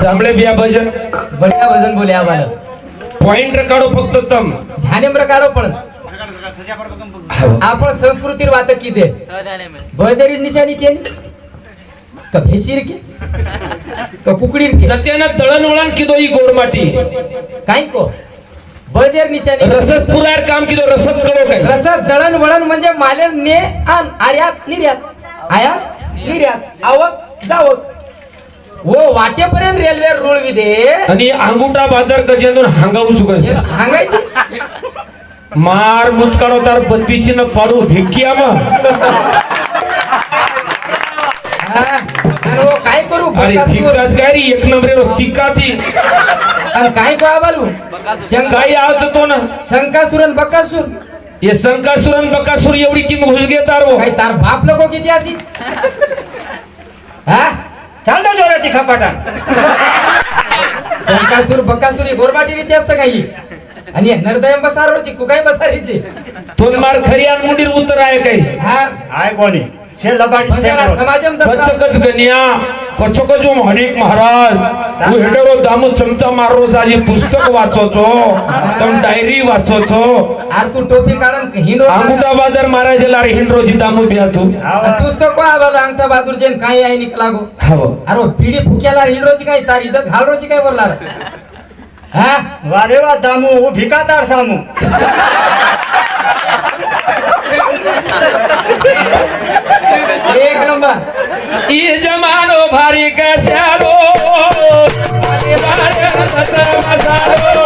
સાંભળે બે આ ભજન બઢિયા ભજન બોલ્યા બાલક પોઈન્ટ રખાડો ફક્ત તમ ध्याने प्रकारो पण आपण संस्कृतीवर वात किदे बळदेरी निशाणी केली का भेशीर के का कुकडीर के સત્યના દળન વળન કીધો ઈ ગોરમાટી काही को बळदेर निशाणी રસદ પુરાર કામ કીધો રસદ કરો કઈ रसद दळण वळण म्हणजे मालेर ने आण आर्यात निर्यात आयात निर्यात आवक जावक ओ वाटेपर्यंत रेल्वे रुळविदे आणि अंगुठा बाजार गजेंदून हांगावू चुकस हांगायची? मार मुचकाड होतार बत्तीशीनं पाडू भिक्की आमा हो, काय करू? अरे बकासूर. काय रे? एक नंबर तिकाची आणि काय का बालू शंका काय आवत तो ना? शंकासुरन आणि ये शंकासुरन संकासूर एवढी किंमत घुस घेतार हो काही तार बाप लोक किती असी हा? चाल ना जोराची खपाटा शंकासूर बकासूर ही गोरबाटी रीती असतं काही. आणि नरदयम बसारोची कुकाई बसारीची. तोंडमार खरी आणि मुंडीर उतर आहे काही. हा. आहे कोणी? મહારાજ હું હેડરો દામો ચમચા મારો આજે પુસ્તક વાંચો છો તમે ડાયરી વાંચો છો આર તું ટોપી કારણ હિન્દો આંગુટા બાજાર મારા જે લારી હિન્દો જી દામો બ્યા તું પુસ્તક આ વાલા આંગટા બાજુર જેન કાઈ આઈ નીકળાગો હાવો આરો પીડી ફૂકેલા હિન્દો જી કાઈ તારી ઇજ્જત ઘાલરો જી કાઈ બોલાર હા વારે વા દામો હું ભીકાતાર સામુ एक नंबर. ई जमानो भारी कशालो भारी मसालो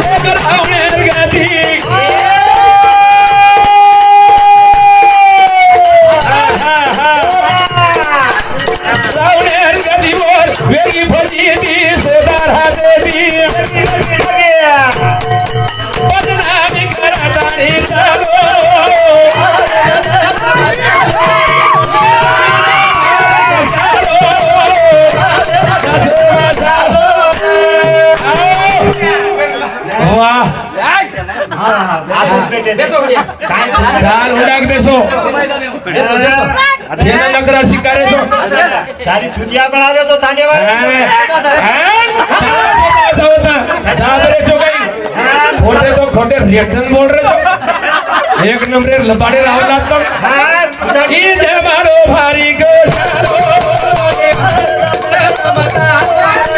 Venga. ચાલ ઉડાક બેસો જેના નકરા શિકારે છો સારી છુટિયા પણ આવ્યો તો તાંડેવા હા છો કઈ ખોટે તો ખોટે લેટન બોલ રે એક નંબરે લબાડે રાવ લાગતો હા ઈ જે મારો ભારી ગયો સારો બતા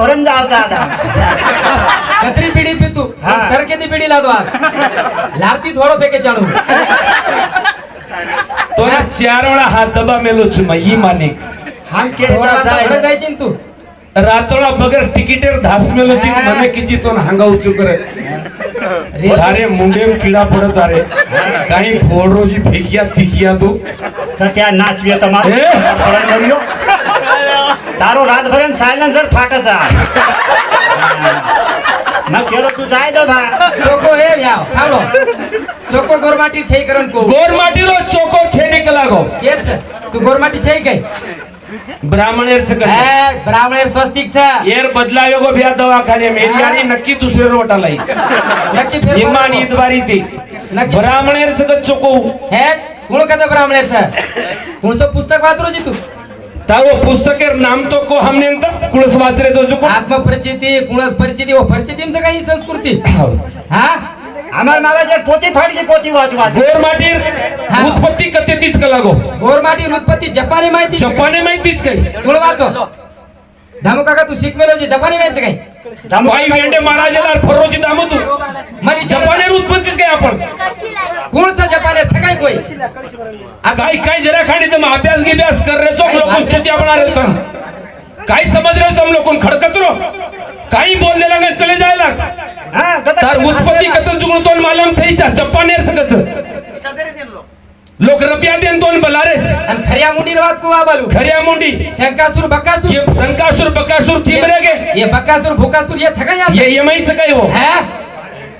भरून जावचा आता. कतरी पीढ़ी पे तू. हाँ। घर के पीढ़ी ला दो आप चालू. तो ना चार वेळा हात दबा मेलो चुमा ही माने. हम के जायची तू. रातोळा बगर तिकीटेर धास मेलो ची मने किची तोन हांगा उचू करे. अरे मुंडेम किडा पडत अरे. काही फोडरोजी फिकिया तिकिया तू. सत्या नाचव्या तमा पडत दारू रातभर सायलेन्सर फाटाचा मग केलो तू जाय दो भा चोको हे याव सालो चोको गोरमाटी छे करन को. गोरमाटी रो चोको छे निकला के केच तू गोरमाटी छे काय ब्राह्मणेर छ ए ब्राह्मणेर स्वस्तिक छ येर बदलायो गो बिया दवाखाने में यारी नक्की दुसरे रोटा लाई. नक्की फेर हिमान इतवारी ती. ब्राह्मणेर छ चोको? हे कुण कसं ब्राह्मणेर छ कुणसो पुस्तक वाचरो जी तू? ता वो पुस्तकेर नाम तो को हमने अंत कुळस वाचरे जो जुको आत्मपरिचिती कुळस परिचिती व परिचितींचं काही संस्कृती हा আমার মহারাজের প্রতি ফাটলি প্রতি ওয়াজ ওয়াজ গোর মাটির উৎপত্তি কতে তিচ কলাগো গোর মাটির উৎপত্তি জাপানে মাইতি জাপানে মাইতিच काही कुळ वाचो धामू काका तू शिकवेलो जे जपानी माहिती काही बाई वेंडे महाराजाला फरोजी दामो तू. मरी जपाने उत्पत्तीच काय आपण? कोणचं जपानी सकाळी कोई काय काय जरा खाणी तुम अभ्यास गिभ्यास कर रे चोक लोक चुती आपण रे तुम काय समज रे तुम लोक खडकत रो. काही बोललेला नाही चले जायला. तार उत्पत्ती कतर जुगण तोन मालम थईचा जपानेर सकच लोक रपिया देतो बलारेस आणि खऱ्या मुंडी वाद को बालू? खऱ्या मुंडी. शंकासूर बकासूर ये शंकासूर बकासूर थी बरेगे ये बकासूर भुकासूर ये छकाय ये ये मई छकाय हो? है?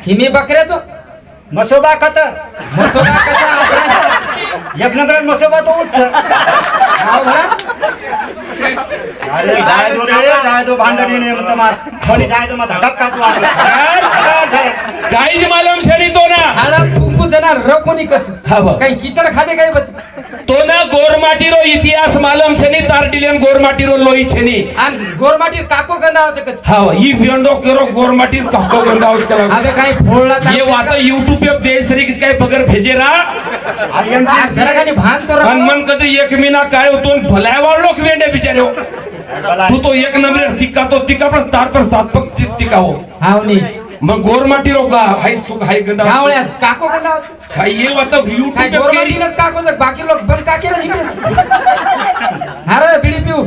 हिमी बकरेचो मसोबा कत. मसोबा कत यज्ञद्रन मसोबा तो उच्च. आओ भला अरे जाय दो रे जाय दो भांडणी ने मत मार. कोणी जाय दो मत हडप का तू आ गाय जी मालम शेरी तो ना. हडप જનાર રખોની કચ્છ હા કઈ કીચડ ખાધે કઈ બચ તો ના ગોરમાટી રો ઇતિહાસ માલમ છે ની તારડીલેન ગોરમાટી રો લોહી છે ની આ ગોરમાટી કાકો ગંદાવ છે કચ્છ હા ઈ ભેંડો કેરો ગોરમાટી કાકો ગંદાવ છે હવે કઈ ફોળલા એ વાત યુટ્યુબ पे देश री काय बगर भेजेरा जरा काही भान तर मन मन कज एक महिना काय होतो भलायवार लोक वेंडे बिचारे तू तो एक नंबर टिका तो टिका पण तार पर सात पक टिका हो हाव नाही मग गोरमाटी रोगा हाय हाय गंदा गावळ्यात काको गंदा होता. हाय ये वाता काय YouTube पे केरी. गोरगरीबच काकोच आहे, बाकी लोक पण काकीला अरे बिडी पिऊ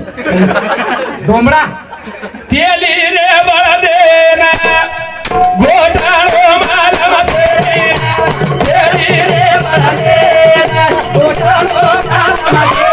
डोमडा तेली रे बळ देना घोटाळो मारम देना. तेली रे बळ देना, घोटाळो मारम देना.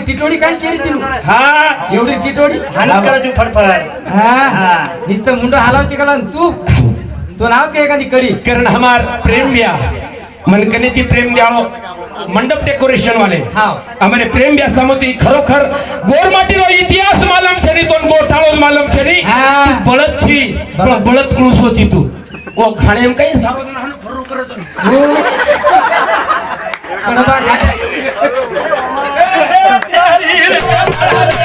एवढी टिटोडी काय केली तिने? हा. एवढी टिटोडी? हालत करायची फडफड. हा. नुसतं मुंड हलावची का लावून तू? तो नाव काय एखादी कडी. कारण हमार प्रेम ब्या. मनकने ती प्रेम द्याळो मंडप डेकोरेशन वाले हाव. हमारे प्रेम ब्या समोती खरोखर गोरमाटी रो इतिहास मालम छनी तो गोठाळो मालम छनी. हा. थी बळद छी पण बळद. कुळूस होती तू. ओ खाणे काही सावधान हनु फरो करत हो. कडबा काय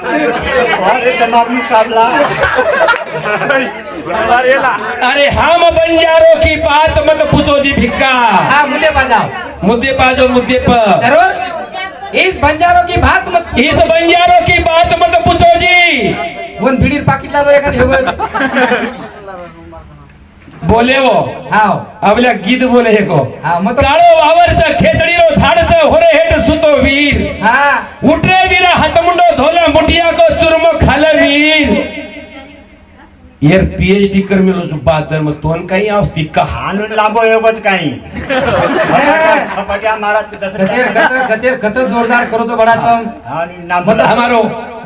अरे मागणी काढला. अरे हम बंजारों की बात मत पूछो जी भिक्का. हाँ मुद्दे पर जाओ. मुद्दे पर जाओ मुद्दे पर. जरूर. इस बंजारों की बात मत इस बंजारों की बात मत पूछो जी. वन भीड़ पाकिटला तो एखादी बोले वो। हाव। आपल्या गीत बोले हे को। हा मग तो- काळो वावरच खेचडीरो झाडच होरे हेट सुतो वीर। हा। उठरे वीरा हातमुंडो धोला मुठिया को चुरमो खाल वीर। यार पीएचडी कर मिलो जो बादर मग तोन काही आवस्ती का आणून लांबो एवढंच काही। फटाक्या मारा गतेर गत गतेर गत जोरदार करो तो। बड़ा तुम आणि नाम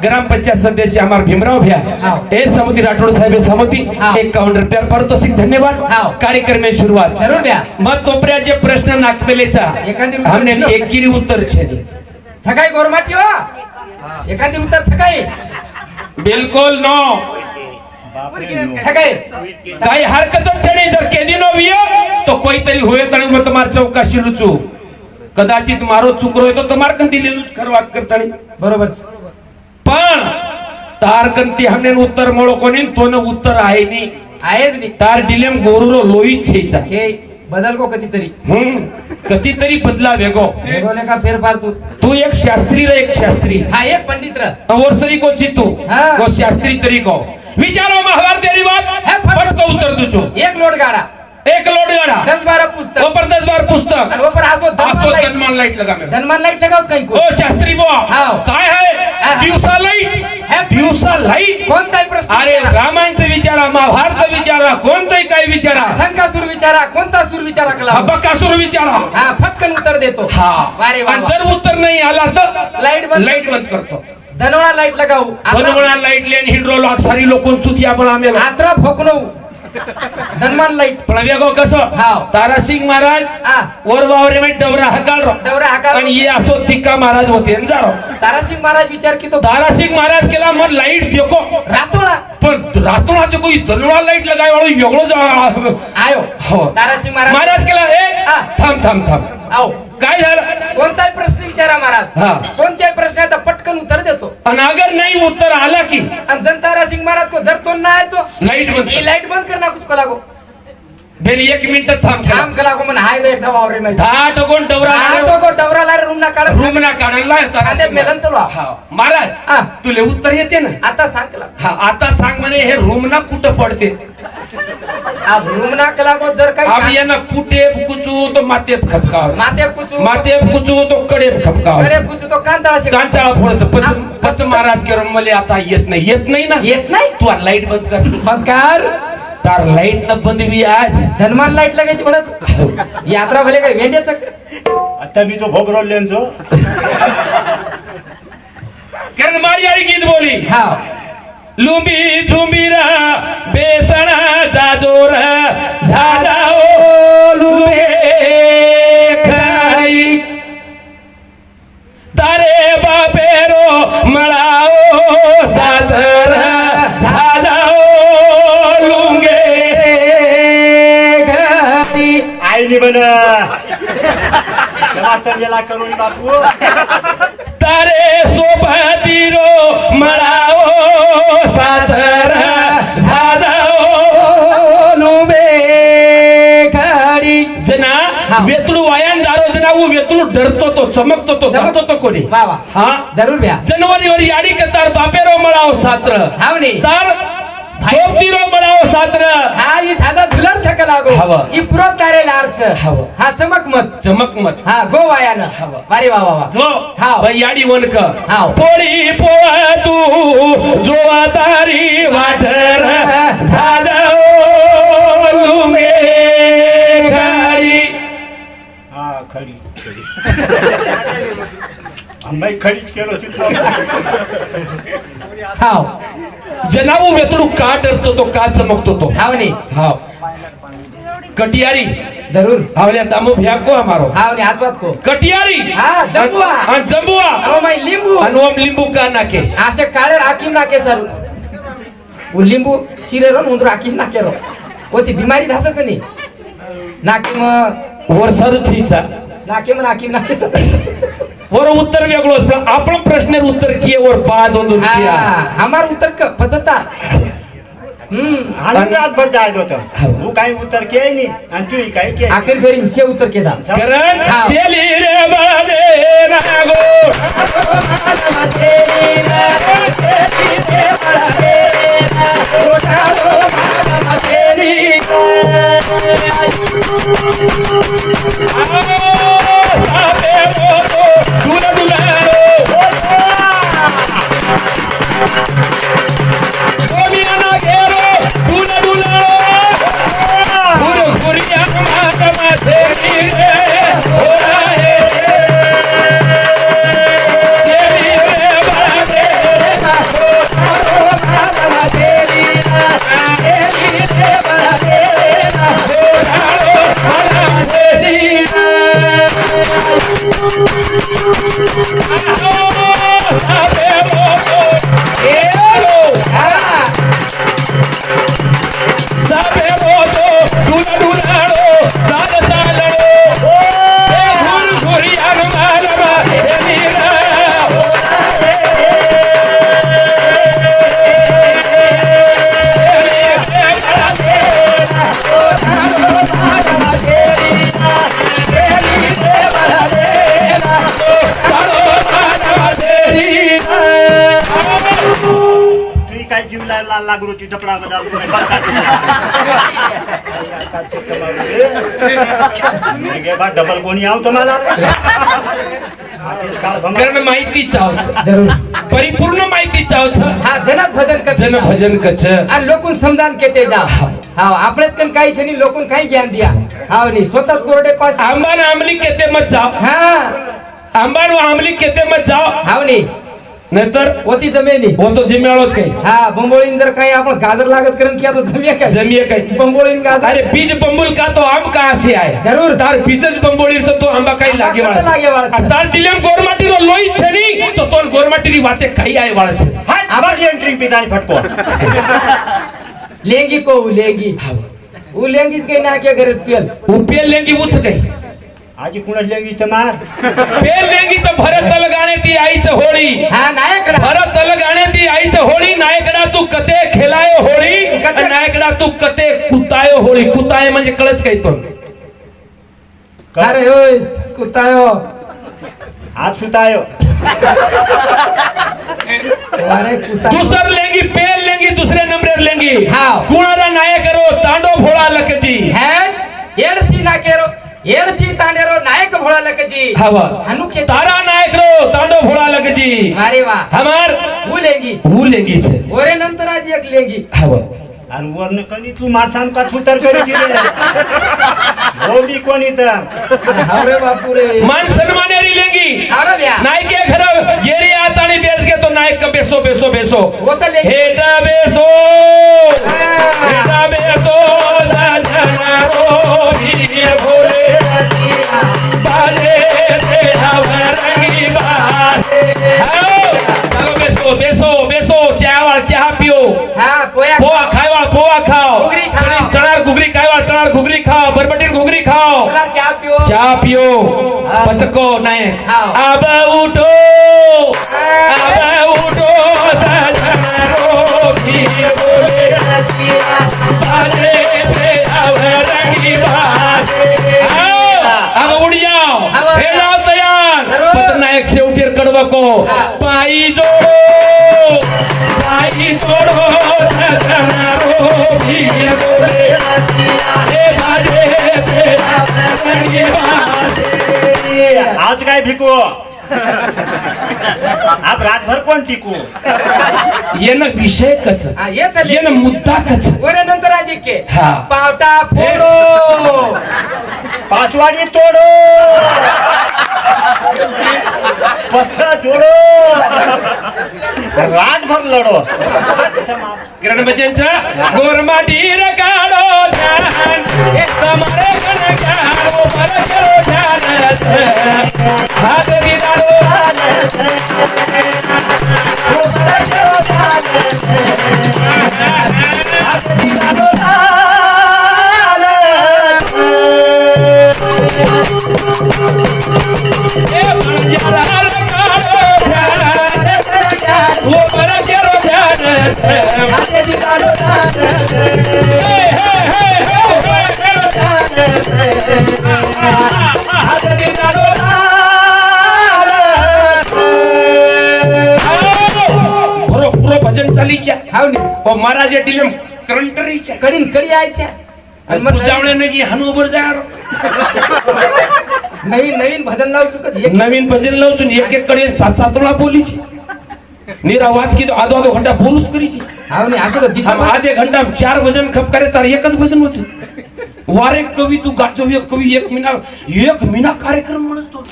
ग्राम पंचायत सदस्य हमारे भीमराव भैया हाँ। एक समिति राठौड़ साहेब समिति हाँ। एक काउंटर प्यार पारितोषिक धन्यवाद। हाँ। कार्यक्रम में शुरुआत। जरूर द्या मग तोपर्यंत प्रश्न नागपेलेचा एखादी उत्तर हमने दिलं. एकिरी उत्तर छेद सकाळी गोरमाटी हो। एखादी उत्तर सकाळी बिलकुल नो। काही हरकतच नाही जर केदिनो वियो तो कोईतरी होय तरी मग तुम्हाला चौकाशी लुचू कदाचित मारो चुकरो तो तुम्हार कंती लेलूच खर વાત करता बरोबर तार कंती हमने उत्तर मोळो कोणी तो न उत्तर नी आहेच नाही। तार डिलेम गोरुरो लोईत छेचा हे बदल को कधीतरी हम्म कधीतरी बदला वेगो। वेगोने का फेरफार तू। तू एक शास्त्री रे एक शास्त्री। हा एक पंडित र वर्षरी को चितू हाँ. को शास्त्री चरी को। विचारो महाभारत तेरी बात। है फट- फट को उत्तर तुझो एक लोट गाडा। एक लोड गाड़ा। दस बारह पुस्तक। ऊपर दस बार पुस्तक। आणि ऊपर आसो आसो धनमान लाइट लाइट लगा मेरा धनमान लाइट लगावत काही ओ शास्त्री बुवा हाव. काय हा. दिवसा लाइट है. दिवसा लाइट कोणताही प्रश्न अरे विचारा. रामायणचं विचारा महाभारत विचारा कोणतंही काही विचारा. शंकासूर विचारा कोणता सूर विचारा कला? बकासूर विचारा. हा फटकन उत्तर देतो. हा. आणि जर उत्तर नाही आला तर लाइट बंद लाइट बंद करतो. धनवळा लाइट लगाऊ. बनवणा लाइट लेन हिड्रोलॉक सारी लोक चुतिया पण आम्ही आत्रा फोकणू धनमान लाइट. पण वेगो कसं? हाव. तारासिंग महाराज हा वर वावरे मध्ये डवरा हकाल रो डवरा हाका आणि ये असो तिक्का महाराज होते न तारासिंग महाराज विचार की तो तारासिंग महाराज केला मग लाइट देखो. रातोळा. पण रातोळा देखो धनवा लाइट लगाय वाळो वेगळो जा आयो. हो. तारासिंग महाराज महाराज केला ए हा. थांब थांब थांब. आओ काय झालं? कोणताही प्रश्न विचारा महाराज. हा. कोणत्याही प्रश्नाचा पटकन उत्तर देतो. आणि अगर नाही उत्तर आला की? आणि जन तारासिंग महाराज को जर तो ना आहे तो. लाइट बंद ये लाइट बंद करना कुछ को लागो. बेन एक मिनिट थांब काम कला को मन हाय दो एकदा वावरे में दहा टकोन डवरा आटो को डवरा लारे रूम ना काढ. रूम ना काढायला आले मेलन चलो. हा. महाराज. तुले उत्तर येते ना? आता सांग कला. हा आता सांग म्हणे हे रूम ना कुठं पडते? अब रूम ना कला को जर अब काही ये ना कुटे कुचू तो माते खपकाव माते कुचू माते कुचू तो कडे खपकावकडे कुचू तो कांताळा कांचाळा फोडचं पच. पच महाराज केलं मला आता येत नाही. येत नाही ना? येत नाही? तू लाइट बंद कर. बंद कर. तार लाइट न बंद भी आज. धनमान लाइट लगायची म्हणत. यात्रा भले काय वेंड्याच. आता मी तो भोगरो लेंचो कारण मारी आडी गीत बोली. हा. लुंबी झुंबीरा बेसणा जाजोर झाला ओ लुंबे खाई. तारे बापेरो मळाओ सादर. आईनी बन. आता गेला करून बापू तारे सोबतीरो मळाओ सादर झाला ओ जना हा. वेतळू वायान जारो जना वो वेतळू डरतो तो चमकतो तो चमक- जातो तो कोणी? वा वा. हा? जरूर भ्या जनवरी वर याडी करतार बापेरो मळाओ सात्र. हावणे तार सोबतीरो मळाओ सात्र. हा ही झादा झुलर छक लागो. हवं. ही पुरत कार्य लार्च. हवं. हा चमक मत चमक मत हा गो वायानं. हवं. अरे वा वा वा. जो हाव. याडी वनक हाव. पोळी पोळा तू जो तारी वाटर झालं ओ लुंगे गाडी हा खडी. आम्ही खडीच केलो चित्र हाव. जनाऊ वेतळू का डरतो तो का चमकतो तो. हावणे हाव. कटियारी. जरूर. हावल्या दामो भ्या को हमारो हावणे हाच बात को. कटियारी. हा, जंबुआ. आणि जंबुआ. अहो माई लिंबू. आणि ओम लिंबू का नाके? आशे काळे राखीम नाके सर. उ लिंबू चिरेरो उंदर राखीम नाकेरो होती बिमारी धासच नाही नाकी मग वर्षार छीचा नाके मग नाकी नाके और उत्तर वेगळोच पण आपण प्रश्नेर उत्तर किए और बाद ಒಂದು किया हमार उत्तर क- पद्धता हम्म. जायत होतं. तू काही उत्तर के नाही आणि तू काही के आखिर फेरी से उत्तर केदा करण. तेली रे बादे नागो. साबे मोतो दुला लागरोची डपडा डबल कोणी आव तुम्हाला. कारण माहिती चावच जरूर. परिपूर्ण माहिती चावच हा जनक भजन कर जन भजन कच आणि लोकून समजान केते जा हा आपलेच कन काही छनी लोकून काही ज्ञान दिया. हा नाही स्वतःच कोरडे पास आंबा ना आमली केते मत जाओ. हा. आंबा व आमली केते मत जाओ. हाव नाही नाहीतर होती जमेली वो तो जिम्मेवाळच काही. हा बंबोळीन जर काही आपण गाजर लागत करून किया तो जमिया काय? जमिये काही बंबोळीन गाजर? अरे बीज बंबुल का तो आम का असे आहे? जरूर. तार बीजच बंबोळीर तो आंबा काही लागे लागे वाळाच? तार दिलेम गोरमाटी रो लोई छनी तो तोन गोरमाटी वाते काही आहे वाळच हाय, आवाज एंट्री पिताळी फटको लेंगी को उ लेंगी? उ लेंगीच काही ना क्या घरात पियल. उपेल लेंगी उच काही. आजी कुणाच लेंगी तर मार? पेल लेंगी तर भरत तल गाणे ती आईच होळी. हा नायकडा भरत तल गाणे ती आईच होळी. नायकडा तू कते खेळायो होळी? नायकडा तू कते कुतायो होळी? कुताय म्हणजे कळच काही तो अरे होय कुतायो. आप सुतायो. अरे कुतायो. दुसर लेंगी पेल लेंगी दुसरे नंबर लेंगी. हाव. कुणाला नायक रो तांडो भोळा लकजी. हॅड एडसी नाकेरो एडसी तांडेरो नायक भोळा लकजी हवा हनु के तारा नायक रो तांडो भोळा लकजी अरे वा हमार उ लेंगी लेंगी छे ओरे नंतर आज एक लेंगी हवा आणि वरनं कधी तू मारसान का तू तर करीची रे होडी कोणी तर अरे बापू रे मान सन्मानेरी लेंगी अरे ब्या नायके घर गेरी आता आणि बेस घेतो नायक का बेसो बेसो बेसो वो लेंगी हेटा बेसो. हेटा बेसो सजना रो चहा पिओ चहा पिओ हा. पचको नाही हाव. अब उठो अब उठो सजनरो वीर बोले बाजे ते अब रंगी बाजे आओ, अब उड़ जाओ अब हे जाओ। तयार। जरूर. पतनायक शेवटीर कडवको वीर आज काय भिकू? आप रातभर कोण टिकू? येणं विषय कच. हा ये मुद्दा कच. ओरे नंतर के. हा. पावटा फोडो. पाचवाडी तोडो. पत्थर जोडो. रातभर लढो. गणपतींचा गोरमाटी रकाडो ध्यान. ચાલી છે હાવ ને. ઓ મહારાજે ડિલેમ કરંટરી છે. કરીને કરી આય છે. અને પૂજાવળે નગી હનુ ઉપર જાય उभं जाणार नवीन नवीन भजन लावू चुकच एक नवीन भजन लावतून एक एक कडे सात सात वेळा बोलीची निरावाद की आधो आधो घंटा बोलूच करीची हा नाही असं तर हम दिसत आधे घंटा चार भजन खप करे तार एकच भजन होत वारे कवी तू गाजो एक कवी एक मिना एक मिना कार्यक्रम म्हणतो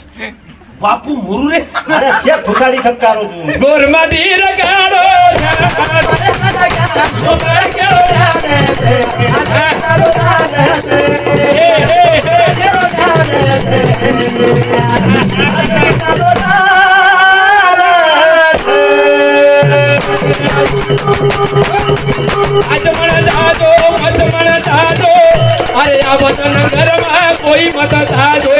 बापू मुरू रे अरे शेत फुसाडी खपकारो तू गोरमाडी रगाडो अजमण जादो अजमण जादो अरे या वतन घर में कोई मत जादो बाप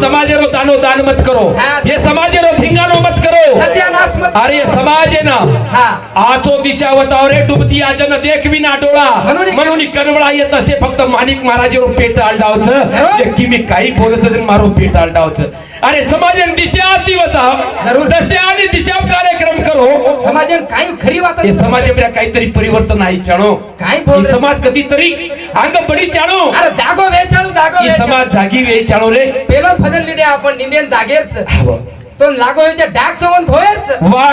समाज रो दानो दान मत करो। ये समाज रो धिंगाणो मत करो। अरे ये समाज आहे ना? हा। आचो दिशा वतावरे डुबती आजन देख विना डोळा। म्हणून- कनवळा येत असे फक्त माणिक महाराज रो पेट आलडावच हो. की मी काही बोलत मारो पेट आलडावच अरे समाजन दिशा ती वता. दशा आणि दिशा कार्यक्रम करो। समाजात काही खरी वाटत हे समाज काहीतरी परिवर्तन आहे चाणो काय ही समाज कधीतरी अंग पडी चाणो अरे जागो वेचाळू जागो ही वेचाळू. समाज जागी वेळी चाणो रे पेलोच भजन लिहिले आपण निंदेन जागेच हवं. तो लागो वेच्या डाग चवून धोयच वा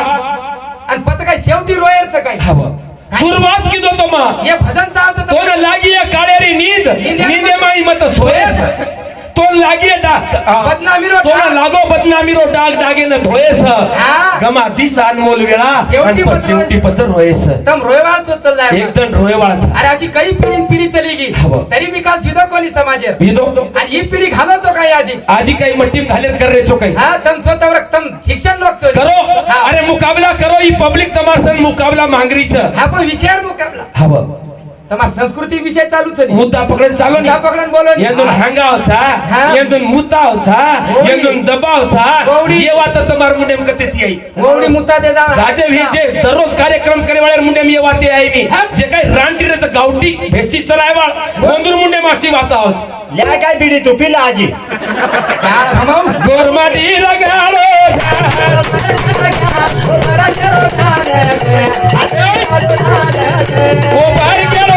आणि पच काय शेवटी रोयच काय हवं सुरुवात किदो तो मा हे भजन चावचं तो न लागी या काळेरी नींद नींदे माई मत सोयस तो लागी डाग। बदनामी रो तो न डाग. लागो बदनामी रो डाग डागे न धोयस हा. गमा दिस अनमोल वेळा आणि शेवटी पत्र रोयस तम रोयवाळ चाललाय एकदम रोयवाळाचा अरे अशी काही पिढी पिढी चली गी. तरी विकास विदो कोणी समाजात मी तो आणि ही पिढी काय आजी? आजी काही घालेर चो काही। हा तम तम शिक्षण लोक. करो. अरे मुकाबला करो ही पब्लिक मुकाबला मांगरीच पण विषयावर मुकाबला। हवं संस्कृती विषय चालू मुद्दा पकडून चालू मुद्दा पकडून बोल हंगा होता मुद्दा होता यातून दबाव होता हे वाता तमार मुंडे कते मुद्दा दे राजे दररोज कार्यक्रम करे मुंडेम येवा ते वाते आहे मी जे काही रानटीर गावटी भेसी चलायवाळ बंदूर मुंडे मासी वाता होत या काय बिडी तू पिला आजी गोरमाटी लगाडो ओ बाई केलो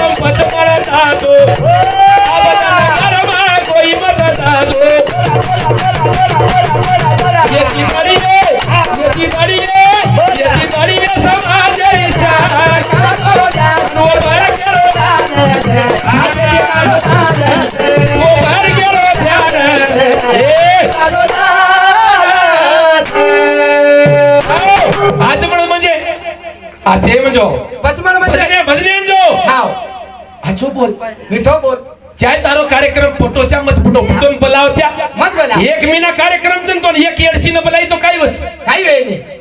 की अडचण बोलाय तो काय वच काही वेळ नाही.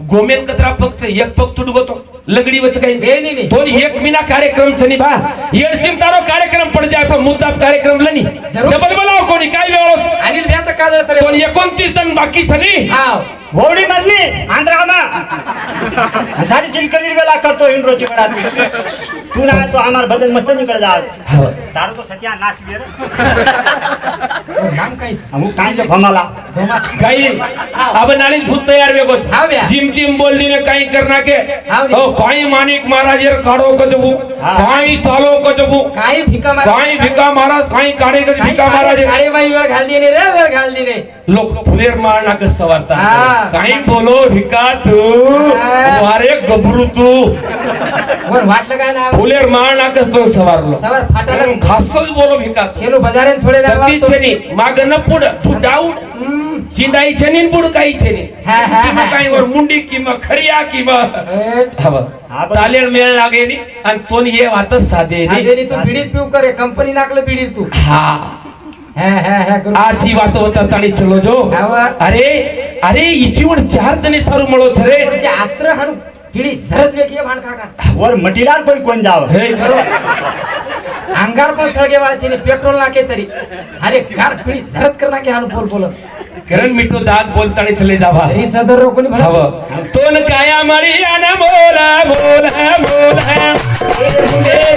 गोमेन कचरा पक्ष एक पग तुडगतो लगडी वच काही दोन एक मिना कार्यक्रम छनी बा. येडसिम तारो कार्यक्रम पड जाय पण मुद्दा कार्यक्रम लनी. डबल बोलाव कोणी काय वेळ अनिल भ्याचा काजळ सर. दोन 29 जण बाकी छनी. हाव. भोवडी मधली आंध्रामा. सारी जिलकलीर वेला करतो इंद्रोची बडात तू ना तो आम्हाला मस्त निकडे जा तारो हो. तो सत्या नाश वेर काम काहीच अमुक काय तो भमाला. काही अब नाली भूत तयार वे कोच जिम जिम बोल दी ने काही करना के ओ हो, काही मानिक महाराज येर काढो कजबू काही चालो कजबू काई भिका महाराज काई भिका महाराज काही काढे कज भिका महाराज. अरे भाई वेळ घाल दिने रे वेळ घाल दिने लोक फुलेर मारना कस सवारता. काई बोलो भिका तू. अरे गबरू तू. वाटलं काय ना? फुलेर मारना कस तो सवारलो. सवार फाटाला. खासच बोलो भिका शेलो बजारेन छोडे गती छनी माग न पुढ तू डाऊट? चिंडाईचे नाही बुडकाईचे नाही हा, हा, हा. काही वर मुंडी किंवा खरिया किंवा एट. हा. हा बघ. तालेड मेळ लागे नी आणि तो ये वातच साधे नी आधेनी तू बिडीत पिऊ करे कंपनी नाकलं बिडीत तू. हा. हा हा हा करू. आची वात होता ताणी चलो जो. हावा. अरे अरे बिडी झरत वेग ये भाण काका वर मटीदार पण कोण जाव? हे, अंगार पण सळगे वाळचे पेट्रोल नाके तरी. अरे कार पिढी झरत कर नाके हाणू बोल बोल करण मिठो दाग बोलतानी चले जावा. तरी सदर रोखून भला हव. तोन काया मळी आना बोला बोला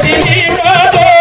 दिली बोला बोला.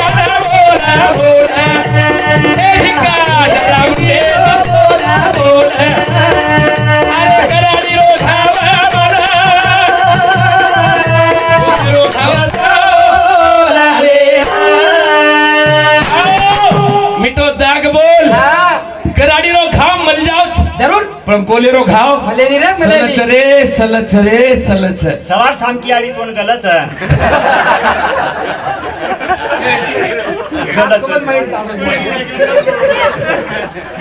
रो खाव मले नी रे सलच नी. रे सलच रे सलच सवार सामकी आडी तोंड आहे.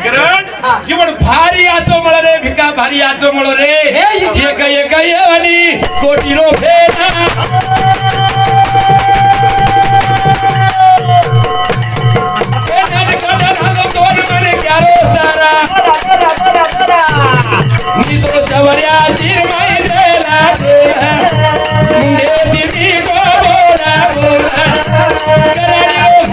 ग्रहण हा. जीवन भारी आचो मळ रे भिका भारी आचो मळ रे हे, एक एक आणि कोटी रो ए, नन कन भागो तोर मने क्यारो सारा मी तो जवऱ्या शिर माई देला देला मुंडे दिदी गो बोला बोला कराडी